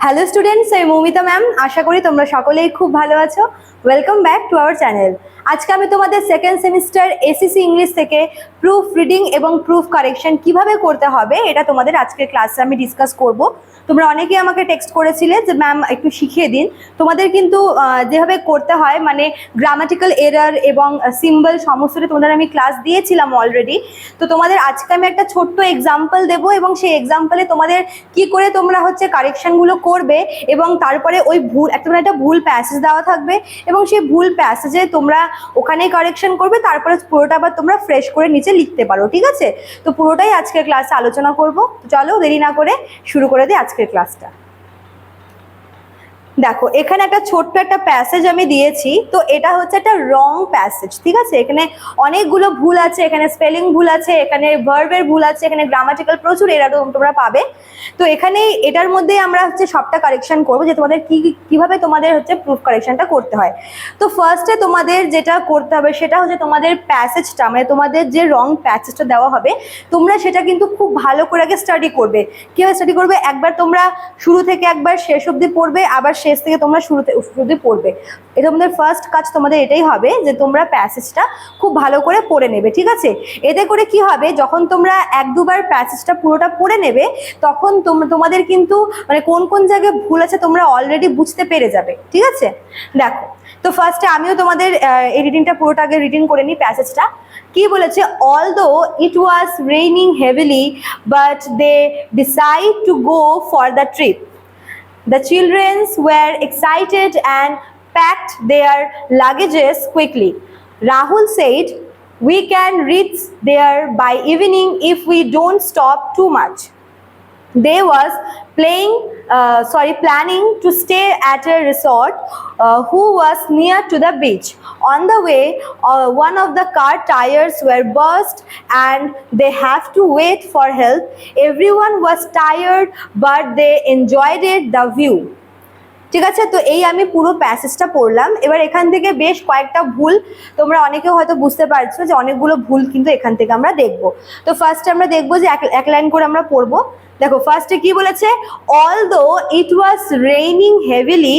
Hello students আমি Moumita ma'am আশা করি তোমরা সকলেই খুব ভালো আছো। Welcome back to our channel আজকে আমি তোমাদের সেকেন্ড সেমিস্টার এসিসি ইংলিশ থেকে প্রুফ রিডিং এবং প্রুফ কারেকশন কীভাবে করতে হবে, এটা তোমাদের আজকের ক্লাসে আমি ডিসকাস করব। তোমরা অনেকেই আমাকে টেক্সট করেছিলে যে ম্যাম একটু শিখিয়ে দিন। তোমাদের কিন্তু যেভাবে করতে হয় মানে গ্রামাটিক্যাল এরার এবং সিম্বল সমস্তটা তোমাদের আমি ক্লাস দিয়েছিলাম অলরেডি তো তোমাদের আজকে আমি একটা ছোট্ট এক্সাম্পল দেবো এবং সেই এক্সাম্পলে তোমাদের কি করে তোমরা হচ্ছে কারেকশনগুলো করবে এবং তারপরে ওই ভুল, একটা মানে একটা ভুল প্যাসেজ দেওয়া থাকবে এবং সেই ভুল প্যাসেজে তোমরা ওখানে কারেকশন করবে, তারপরে পুরোটা আবার তোমরা ফ্রেশ করে নিচে লিখতে পারো, ঠিক আছে? তো পুরোটাই আজকের ক্লাসে আলোচনা করব। চলো দেরি না করে শুরু করে দিই আজকের ক্লাসটা দেখো, এখানে একটা ছোট্ট একটা প্যাসেজ আমি দিয়েছি, তো এটা হচ্ছে একটা রং প্যাসেজ ঠিক আছে? এখানে অনেকগুলো ভুল আছে, এখানে স্পেলিং ভুল আছে, এখানে ভার্বের ভুল আছে, এখানে গ্রামাটিক্যাল প্রচুর এরা তোমরা পাবে। তো এখানে এটার মধ্যে আমরা হচ্ছে সবটা কারেকশন করব যে তোমাদের কি, কীভাবে তোমাদের হচ্ছে প্রুফ কারেকশনটা করতে হয়। তো ফার্স্টে তোমাদের যেটা করতে হবে, সেটা হচ্ছে তোমাদের প্যাসেজটা মানে তোমাদের যে রং প্যাসেজটা দেওয়া হবে, তোমরা সেটা কিন্তু খুব ভালো করে আগে স্টাডি করবে। কীভাবে স্টাডি করবে, একবার তোমরা শুরু থেকে একবার শেষ অবধি পড়বে, আবার শেষ থেকে তোমরা শুরুতে শুরুতে পড়বে। এটা তোমাদের ফার্স্ট কাজ তোমাদের এটাই হবে যে তোমরা প্যাসেজটা খুব ভালো করে পড়ে নেবে, ঠিক আছে? এতে করে কি হবে, যখন তোমরা এক দুবার প্যাসেজটা পুরোটা পড়ে নেবে, তখন তোম- তোমাদের কিন্তু মানে কোন কোন জায়গায় ভুল আছে তোমরা অলরেডি বুঝতে পেরে যাবে, ঠিক আছে? দেখো, তো ফার্স্টে আমিও তোমাদের এই রিডিংটা পুরোটা আগে রিডিং করে নিই প্যাসেজটা কি বলেছে? Although it was raining heavily but they decide to go for the trip The children were excited and packed their luggages quickly. Rahul said, We can reach there by evening if we don't stop too much. They was playing, uh, sorry, planning to stay at a resort uh, who was near to the beach. On the way, uh, one of the car tires were burst and they have to wait for help. Everyone was tired, but they enjoyed it, the view. ঠিক আছে? তো এই আমি পুরো প্যাসেজটা পড়লাম। এবার এখান থেকে বেশ কয়েকটা ভুল তোমরা অনেকে হয়তো বুঝতে পারছ যে অনেকগুলো ভুল কিন্তু এখান থেকে আমরা দেখব। তো ফার্স্টে আমরা দেখব যে এক এক লাইন করে আমরা পড়ব। দেখো ফার্স্টে কি বলেছে? Although it was raining heavily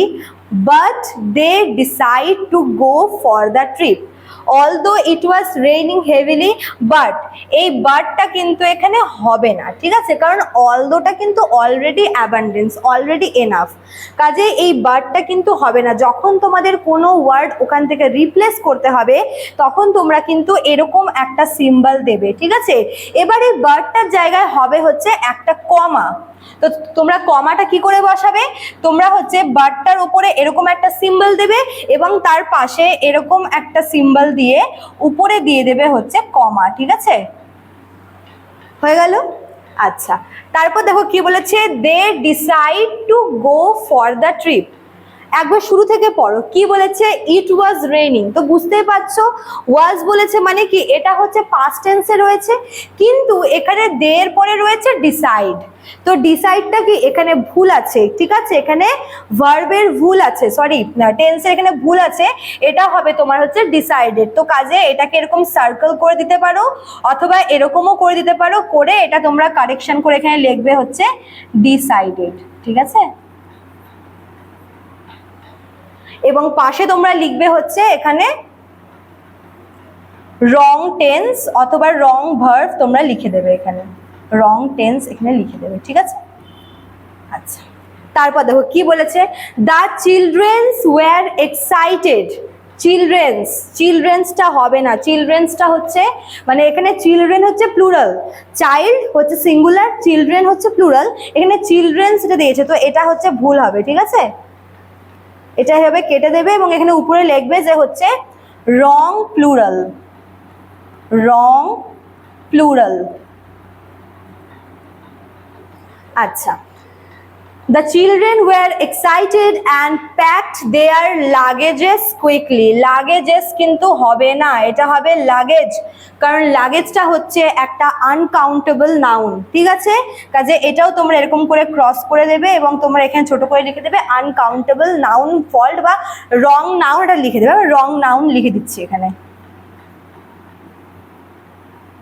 but they decide to go for the trip although it was raining heavily but এই বাটটা কিন্তু এখানে হবে না, ঠিক আছে? কারণ অলদোটা কিন্তু অলরেডি অ্যাবান্ডেন্স অলরেডি এনাফ কাজে এই বাটটা কিন্তু হবে না। যখন তোমাদের কোনো ওয়ার্ড ওখান থেকে রিপ্লেস করতে হবে, তখন তোমরা কিন্তু এরকম একটা সিম্বল দেবে, ঠিক আছে? এবার বার্ডটার জায়গায় হবে হচ্ছে একটা কমা তো তোমরা কমাটা কি করে বসাবে? তোমরা হচ্ছে বারটার উপরে এরকম একটা সিম্বল দেবে এবং তার পাশে এরকম একটা সিম্বল দিয়ে উপরে দিয়ে দেবে হচ্ছে কমা, ঠিক আছে? হয়ে গেল? আচ্ছা। তারপর দেখো কি বলেছে? They decide to go for the trip একবার শুরু থেকে পড়ো। কি বলেছে? ইট ওয়াজ রেনিং তো বুঝতেই পারছ? ওয়াজ বলেছে মানে কি? এটা হচ্ছে পাস্ট টেন্সে রয়েছে। কিন্তু এখানে দের পরে রয়েছে ডিসাইড তো ডিসাইডটা কি? এখানে ভুল আছে। ঠিক আছে? এখানে ভার্বের ভুল আছে। সরি টেন্সের এখানে ভুল আছে। এটা হবে তোমার হচ্ছে ডিসাইডেড তো কাজে এটাকে এরকম সার্কেল করে দিতে পারো, অথবা এরকমও করে দিতে পারো। করে এটা তোমরা কারেকশন করে এখানে লিখবে হচ্ছে ডিসাইডেড ঠিক আছে? এবং পাশে তোমরা লিখবে হচ্ছে এখানে রং টেন্স অথবা রং ভার্ভ তোমরা লিখে দেবে এখানে। রং টেন্স এখানে লিখে দেবে, ঠিক আছে? আচ্ছা তারপর দেখো কি বলেছে? The childrens were excited childrens চিলড্রেন্সটা হবে না। চিলড্রেন্সটা হচ্ছে মানে এখানে চিলড্রেন হচ্ছে প্লুরাল চাইল্ড হচ্ছে সিঙ্গুলার চিলড্রেন হচ্ছে প্লুরাল এখানে চিলড্রেন্স এটা দিয়েছে, তো এটা হচ্ছে ভুল হবে, ঠিক আছে? এটা এভাবে কেটে দেবে এবং এখানে উপরে লিখবে যে হচ্ছে রং প্লুরাল। Wrong plural. আচ্ছা। The children were excited and packed their luggages quickly luggages কিন্তু হবে না, এটা হবে লাগেজ কারণ লাগেজটা হচ্ছে একটা আনকাউন্টেবল নাউন ঠিক আছে? কাজে এটাও তোমরা এরকম করে ক্রস করে দেবে এবং তোমরা এখানে ছোট করে লিখে দেবে আনকাউন্টেবল নাউন ফল্ট বা রং নাউন এটা লিখে দেবে। রং নাউন লিখে দিচ্ছি এখানে।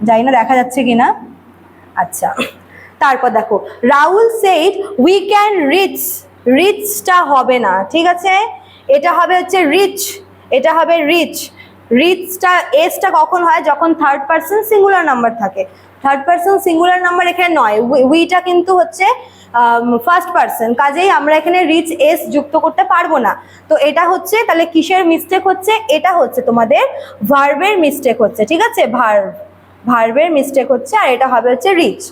জানি না, দেখা যাচ্ছে কি না আচ্ছা। তারপর দেখো, Rahul said we can reach রিচটা হবে না। ঠিক আছে? এটা হবে হচ্ছে রিচ এটা হবে রিচ রিচটা এসটা কখন হয়? যখন থার্ড পার্সন সিঙ্গুলার নাম্বার থাকে। থার্ড পার্সন সিঙ্গুলার নাম্বার এখানে নয়। উই- উইটা কিন্তু হচ্ছে ফার্স্ট পার্সন কাজেই আমরা এখানে রিচ এস যুক্ত করতে পারব না। তো এটা হচ্ছে, তাহলে কিসের মিস্টেক হচ্ছে? এটা হচ্ছে তোমাদের ভার্বের মিস্টেক হচ্ছে। ঠিক আছে? ভার্ব ভার্বের মিস্টেক হচ্ছে, আর এটা হবে হচ্ছে reach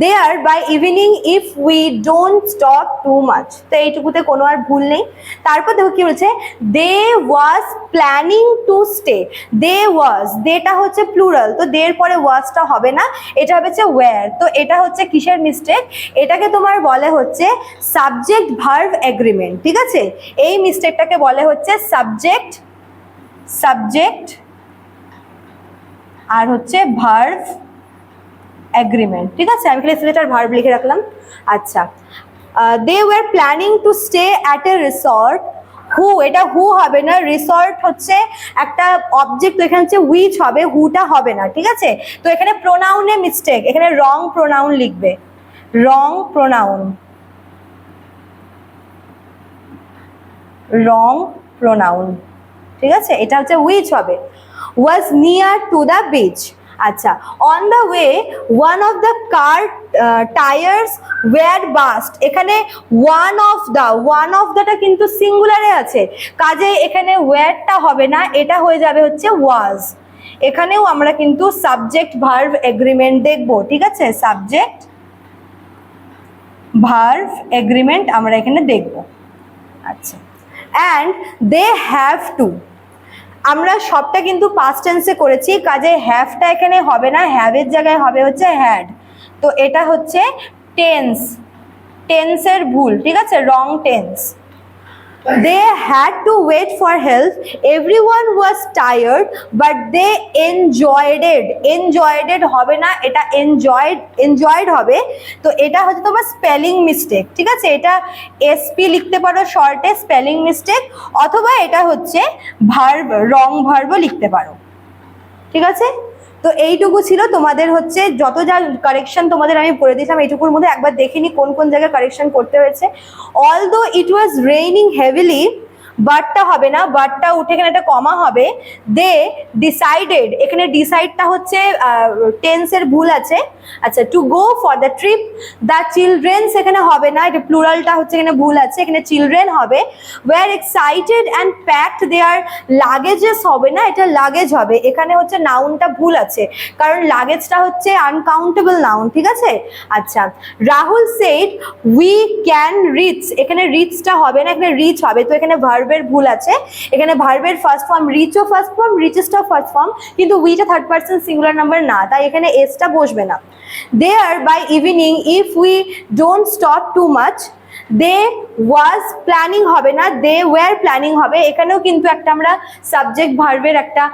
they are by evening if we don't stop too much তো এইটুকুতে কোনো আর ভুল নেই। তারপর দেখো কি বলছে? They was planning to stay they was দেটা হচ্ছে প্লুরাল তো দের পরে ওয়াজটা হবে না। এটা হচ্ছে ওয়্যার তো এটা হচ্ছে কিসের মিস্টেক এটাকে তোমার বলে হচ্ছে সাবজেক্ট ভার্ভ এগ্রিমেন্ট ঠিক আছে? এই মিস্টেকটাকে বলে হচ্ছে সাবজেক্ট সাবজেক্ট আর হচ্ছে ভার্ভ অ্যাগ্রিমেন্ট ঠিক আছে? আমি খালি সিলেটার ভার্ব লিখে রাখলাম। আচ্ছা। They were planning to stay at a resort who এটা হু হবে না রিসর্ট হচ্ছে একটা অবজেক্ট এখানে হচ্ছে উইচ হবে হুটা হবে না, ঠিক আছে? তো এখানে প্রোনাউনে মিস্টেক এখানে রং প্রোনাউন লিখবে। রং প্রোনাউন রং প্রোনাউন ঠিক আছে? এটা হচ্ছে উইচ হবে। Was near to the beach আচ্ছা on the way one of the car tyres were bust এখানে one of the one of দ্যটা কিন্তু সিঙ্গুলারে আছে। কাজে এখানে ওয়ারটা হবে না, এটা হয়ে যাবে হচ্ছে ওয়াজ এখানেও আমরা কিন্তু সাবজেক্ট ভার্ভ এগ্রিমেন্ট দেখব, ঠিক আছে? সাবজেক্ট ভার্ভ এগ্রিমেন্ট আমরা এখানে দেখব। আচ্ছা। অ্যান্ড দে হ্যাভ টু আমরা সবটা কিন্তু পাস্ট টেন্সে করেছি, কাজে হ্যাভটা এখানে হবে না হ্যাভের জায়গায় হবে হচ্ছে হ্যাড তো এটা হচ্ছে টেন্স টেন্সের ভুল, ঠিক আছে? Wrong tense they had to wait for help every one was tired but they enjoyeded enjoyeded হবে না, এটা এনজয়েড এনজয়েড হবে। তো এটা হচ্ছে তোমার স্পেলিং মিস্টেক ঠিক আছে? এটা এসপি লিখতে পারো শর্টে স্পেলিং মিস্টেক অথবা এটা হচ্ছে ভার্ব রং ভার্বও লিখতে পারো। ঠিক আছে? তো এইটুকু ছিল তোমাদের হচ্ছে যত যা কারেকশন তোমাদের আমি করে দিয়েছিলাম, এইটুকুর মধ্যে একবার দেখিনি কোন কোন জায়গায় কারেকশন করতে হয়েছে। অল দো ইট ওয়াজ রেইনিং হেভিলি বাটটা হবে না বাটটা উঠে এখানে একটা কমা হবে। দে ডিসাইডেড এখানে ডিসাইডটা হচ্ছে টেন্সের ভুল আছে। আচ্ছা to go for the trip the childrens এখানে হবে না, এটা প্লুরালটা হচ্ছে এখানে ভুল আছে, এখানে চিলড্রেন হবে। Were excited and packed their luggages হবে না, এটা লাগেজ হবে। এখানে হচ্ছে নাউনটা ভুল আছে, কারণ লাগেজটা হচ্ছে আনকাউন্টেবল নাউন ঠিক আছে? আচ্ছা Rahul said we can reach এখানে রিচটা হবে না, এখানে রিচ হবে, তো এখানে ভার্বের ভুল আছে। এখানে ভার্বের ফার্স্ট ফর্ম রিচ ও ফার্স্ট ফর্ম রিচেসটাও ফার্স্ট ফর্ম কিন্তু উইটা থার্ড পার্সন সিঙ্গুলার নাম্বার না, তাই এখানে এসটা বসবে না। They are by evening if we don't stop too much they was planning হবে না দে ওয়ার প্ল্যানিং হবে। এখানেও কিন্তু একটা আমরা সাবজেক্ট ভার্বের একটা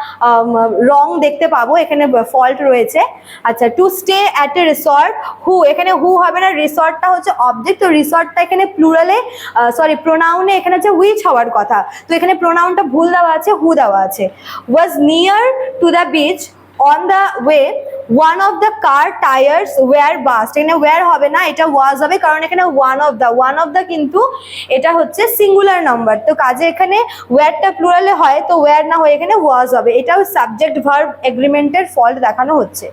রং দেখতে পাবো। এখানে ফল্ট রয়েছে। আচ্ছা to stay at a resort who এখানে হু হবে না রিসর্টটা হচ্ছে অবজেক্ট তো রিসর্টটা এখানে প্লুরালে সরি প্রোনাউনে এখানে হচ্ছে উইচ হওয়ার কথা। তো এখানে প্রোনাউনটা ভুল দেওয়া আছে হু দেওয়া আছে। Was near to the beach on the way one of the car tyres were bust এখানে ওয়ার হবে না, এটা ওয়াজ হবে, কারণ এখানে one of the one of the কিন্তু এটা হচ্ছে সিঙ্গুলার নাম্বার তো কাজে এখানে ওয়ারটা প্লুরালে হয়, তো ওয়ার না হয়ে এখানে ওয়াজ হবে। এটাও সাবজেক্ট ভার্ব এগ্রিমেন্টের ফল্ট দেখানো হচ্ছে।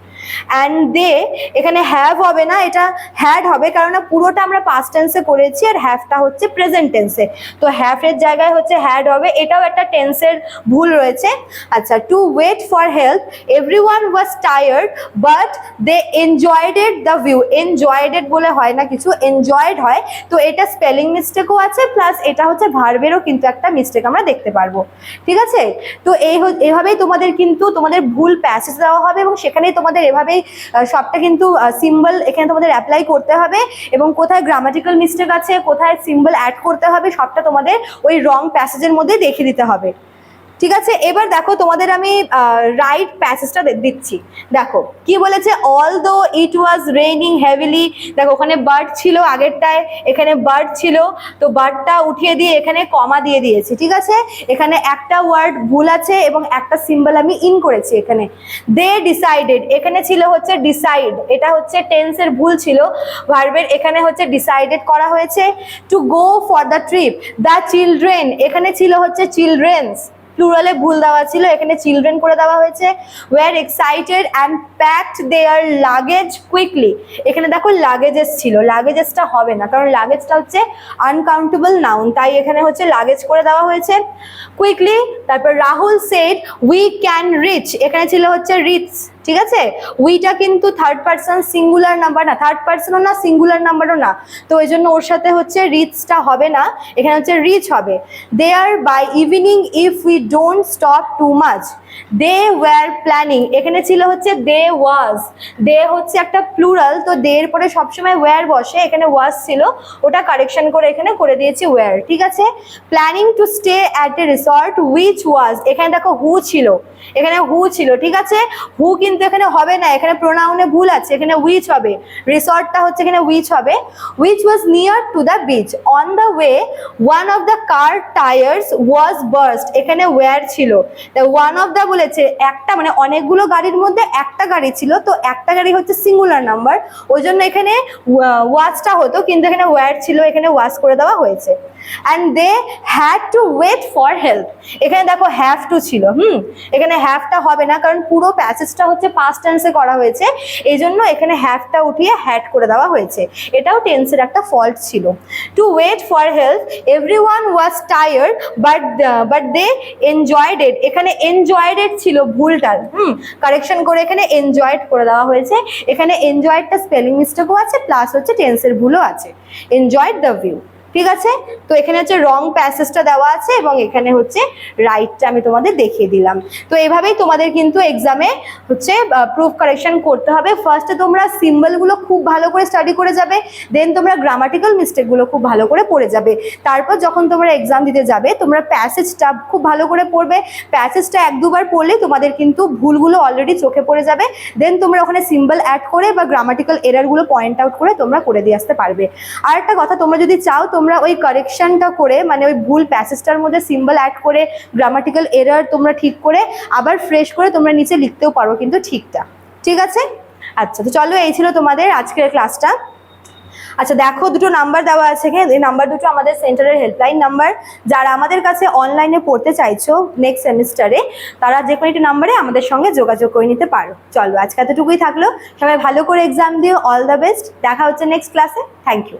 অ্যান্ড দে এখানে হ্যাভ হবে না, এটা হ্যাড হবে কারণ পুরোটা আমরা পাস্ট টেন্সে করেছি আর হ্যাভটা হচ্ছে প্রেজেন্ট টেন্সে তো হ্যাভের জায়গায় হচ্ছে হ্যাড হবে, এটাও একটা টেন্সের ভুল রয়েছে। আচ্ছা to wait for help every one was tired but they enjoyeded the view enjoyeded বলে হয় না কিছু এনজয়েড হয়। তো এটা স্পেলিং মিস্টেকও আছে প্লাস এটা হচ্ছে ভার্বেরও কিন্তু একটা মিস্টেক আমরা দেখতে পারব। ঠিক আছে? তো এই এভাবেই তোমাদের কিন্তু তোমাদের ভুল প্যাসেজ দেওয়া হবে এবং সেখানেই তোমাদের এভাবেই সবটা কিন্তু সিম্বল এখানে তোমাদের অ্যাপ্লাই করতে হবে এবং কোথায় গ্রামাটিক্যাল মিস্টেক আছে, কোথায় সিম্বল অ্যাড করতে হবে, সবটা তোমাদের ওই রং প্যাসেজের মধ্যে দেখে দিতে হবে। ঠিক আছে? এবার দেখো তোমাদের আমি রাইট প্যাসেজটা দিচ্ছি। দেখো, কি বলেছে? Although it was raining heavily দেখো, ওখানে বার্ড ছিল আগেরটায়, এখানে বার্ড ছিল, তো বার্ডটা উঠিয়ে দিয়ে এখানে কমা দিয়ে দিয়েছি, ঠিক আছে? এখানে একটা ওয়ার্ড ভুল আছে এবং একটা সিম্বল আমি ইন করেছি এখানে। দে ডিসাইডেড এখানে ছিল হচ্ছে ডিসাইড এটা হচ্ছে টেন্সের ভুল ছিল ভার্বের এখানে হচ্ছে ডিসাইডেড করা হয়েছে। To go for the trip the children এখানে ছিল হচ্ছে চিলড্রেন্স প্লুরালে ভুল দেওয়া ছিল, এখানে চিলড্রেন করে দেওয়া হয়েছে। Were excited and packed their luggage quickly এখানে দেখো লাগেজেস ছিল লাগেজেসটা হবে না, কারণ লাগেজটা হচ্ছে আনকাউন্টেবল নাউন তাই এখানে হচ্ছে লাগেজ করে দেওয়া হয়েছে। কুইকলি তারপর Rahul said we can reach এখানে ছিল হচ্ছে রিচ ঠিক আছে? উইটা কিন্তু থার্ড পার্সন সিঙ্গুলার নাম্বার না। থার্ড পার্সনও না সিঙ্গুলার নাম্বারও না। তো ওই জন্য ওর সাথে হচ্ছে রিচটা হবে না। এখানে হচ্ছে রিচ হবে। They are by evening if we don't stop too much they were planning এখানে ছিল হচ্ছে দে ওয়াজ দে হচ্ছে একটা প্লুরাল তো দে এর পরে সবসময় ওয়্যার বসে। এখানে ওয়াজ ছিল। ওটা কারেকশন করে এখানে করে দিয়েছি ওয়্যার ঠিক আছে? Planning to stay at a resort which was এখানে দেখো হু ছিল। এখানে হু ছিল। ঠিক আছে? হু কিন্তু এখানে হবে না। এখানে প্রোনাউনে ভুল আছে। এখানে উইচ হবে। রিসর্টটা হচ্ছে এখানে উইচ হবে। Which was near to the beach on the way one of the car tyres was burst এখানে ওয়্যার ছিল। ওয়ান অফ দ্য বলেছে, একটা মানে অনেকগুলো গাড়ির মধ্যে একটা গাড়ি ছিল, তো একটা গাড়ি হচ্ছে সিঙ্গুলার নাম্বার ওই জন্য এখানে ওয়াজটা হতো, কিন্তু এখানে ওয়্যার ছিল, এখানে ওয়াজ করে দেওয়া হয়েছে। And they had to wait for help এখানে দেখো হ্যাভ টু ছিল, হুম? এখানে হ্যাভটা হবে না, কারণ পুরো প্যাসেজটা হচ্ছে পাস্ট টেন্সে করা হয়েছে, এই জন্য এখানে হ্যাভটা উঠিয়ে হ্যাড করে দেওয়া হয়েছে। এটাও টেন্সের একটা ফল্ট ছিল। To wait for help every one was tired but but they enjoyed এখানে এনজয়েড ছিল ভুলটা। হুম কারেকশন করে এখানে এনজয়েড করে দেওয়া হয়েছে। এখানে এনজয়েডটা স্পেলিং মিস্টেকও আছে প্লাস হচ্ছে টেন্সের ভুলও আছে। এনজয়েড দ্য ভিউ ঠিক আছে? তো এখানে হচ্ছে রং প্যাসেজটা দেওয়া আছে এবং এখানে হচ্ছে রাইটটা আমি তোমাদের দেখিয়ে দিলাম। তো এভাবেই তোমাদের কিন্তু এক্সামে হচ্ছে প্রুফ কারেকশন করতে হবে। ফার্স্টে তোমরা সিম্বলগুলো খুব ভালো করে স্টাডি করে যাবে দেন তোমরা গ্রামাটিক্যাল মিস্টেকগুলো খুব ভালো করে পড়ে যাবে। তারপর যখন তোমরা এক্সাম দিতে যাবে, তোমরা প্যাসেজটা খুব ভালো করে পড়বে। প্যাসেজটা এক দুবার পড়লে তোমাদের কিন্তু ভুলগুলো অলরেডি চোখে পড়ে যাবে। দেন তোমরা ওখানে সিম্বল অ্যাড করে বা গ্রামাটিক্যাল এরারগুলো পয়েন্ট আউট করে তোমরা করে দিয়ে আসতে পারবে। আর একটা কথা, তোমরা যদি চাও, তোমরা ওই কারেকশনটা করে মানে ওই ভুল প্যাসেজটার মধ্যে সিম্বল অ্যাড করে গ্রামাটিক্যাল এরার তোমরা ঠিক করে, আবার ফ্রেশ করে তোমরা নিচে লিখতেও পারো কিন্তু ঠিকটা। ঠিক আছে? আচ্ছা তো চলো এই ছিল তোমাদের আজকের ক্লাসটা আচ্ছা দেখো দুটো নাম্বার দেওয়া আছে এখানে এই নাম্বার দুটো আমাদের সেন্টারের হেল্পলাইন নাম্বার যারা আমাদের কাছে অনলাইনে পড়তে চাইছো নেক্সট সেমিস্টারে তারা যে কোনো একটি নাম্বারে আমাদের সঙ্গে যোগাযোগ করে নিতে পারো। চলো, আজকে এতটুকুই থাকল। সবাই ভালো করে এক্সাম দিও অল দ্য বেস্ট দেখা হচ্ছে নেক্সট ক্লাসে থ্যাংক ইউ